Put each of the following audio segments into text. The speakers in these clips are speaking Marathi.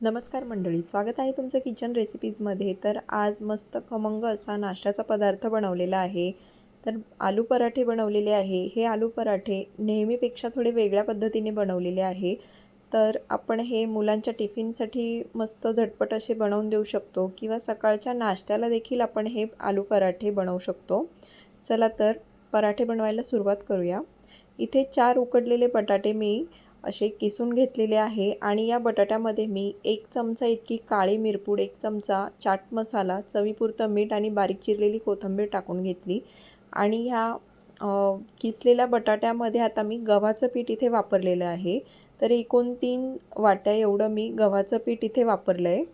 नमस्कार मंडळी स्वागत आहे तुमचं किचन रेसिपीजमध्ये तर आज मस्त खमंग असा नाश्त्याचा पदार्थ बनवलेला आहे. तर आलू पराठे बनवलेले आहे. हे आलू पराठे नेहमीपेक्षा थोडे वेगळ्या पद्धतीने बनवलेले आहे. तर आपण हे मुलांच्या टिफिनसाठी मस्त झटपट असे बनवून देऊ शकतो किंवा सकाळच्या नाश्त्याला देखील आपण हे आलू पराठे बनवू शकतो. चला तर पराठे बनवायला सुरुवात करूया. इथे चार उकडलेले बटाटे मी असे किसून घेतलेले आहे आणि या बटाट्यामध्ये मी एक चमचा इतकी काळी मिरपूड एक चमचा चाट मसाला चवीपुरतं मीठ आणि बारीक चिरलेली कोथिंबीर टाकून घेतली. आणि ह्या किसलेल्या बटाट्यामध्ये आता मी गव्हाचं पीठ इथे वापरलेलं आहे. तर एकूण तीन वाट्या एवढं मी गव्हाचं पीठ इथे वापरलं आहे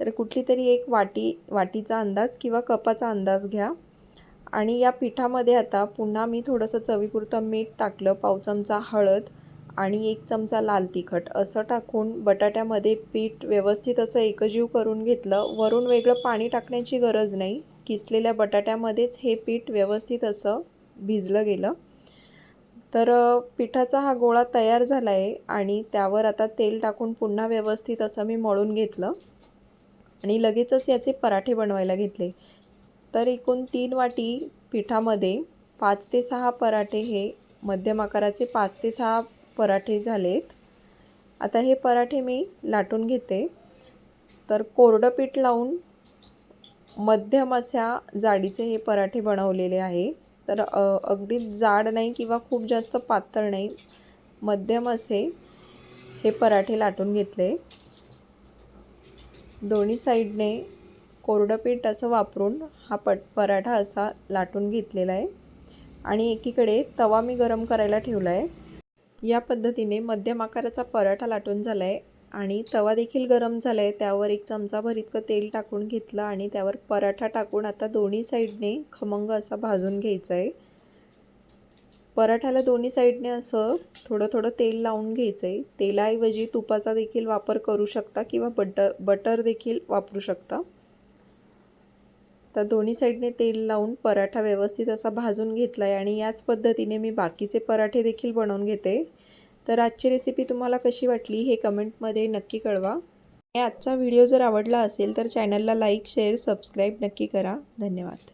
तर कुठली तरी एक वाटी वाटीचा अंदाज किंवा कपाचा अंदाज घ्या. आणि या पिठामध्ये आता पुन्हा मी थोडंसं चवीपुरतं मीठ टाकलं पाव चमचा हळद आणि एक चमचा लाल तिखट असं टाकून बटाट्यामध्ये पीठ व्यवस्थित असं एकजीव करून घेतलं. वरून वेगळं पाणी टाकण्याची गरज नाही. किसलेल्या बटाट्यामध्येच हे पीठ व्यवस्थित असं भिजलं गेलं. तर पिठाचा हा गोळा तयार झाला आहे आणि त्यावर आता तेल टाकून पुन्हा व्यवस्थित असं मी मळून घेतलं. आणि लगेचच याचे पराठे बनवायला घेतले. तर एकूण तीन वाटी पिठामध्ये पाच ते सहा पराठे हे मध्यम आकाराचे पाच ते सहा पराठे झालेत. आता हे पराठे मी लाटून घेते. तर कोरडं पीठ लावून मध्यम अशा जाडीचे हे पराठे बनवलेले आहे. तर अगदी जाड नाही किंवा खूप जास्त पातळ नाही मध्यम असे हे पराठे लाटून घेतले. दोन्ही साईडने कोरडं पीठ असं वापरून हा पट पराठा असा लाटून घेतलेला आहे. आणि एकीकडे तवा मी गरम करायला ठेवला आहे. या पद्धतीने मध्यम आकाराचा पराठा लाटून झाला आहे आणि तवा देखील गरम झाला आहे त्यावर एक चमचाभर इतकं तेल टाकून घेतलं आणि त्यावर पराठा टाकून आता दोन्ही साईडने खमंग असा भाजून घ्यायचा आहे पराठ्याला दोन्ही साईडने असं थोडं थोडं तेल लावून घ्यायचं आहे तेलाऐवजी तुपाचा देखील वापर करू शकता किंवा बटर बटर देखील वापरू शकता. तर दोन्ही साईडने तेल लावून पराठा व्यवस्थित असा भाजून घेतला आहे आणि याच पद्धतीने मी बाकीचे पराठे देखील बनवून घेते. तर आजची रेसिपी तुम्हाला कशी वाटली हे कमेंटमध्ये नक्की कळवा. आजचा व्हिडिओ जर आवडला असेल तर चॅनलला लाईक शेअर सबस्क्राईब नक्की करा. धन्यवाद.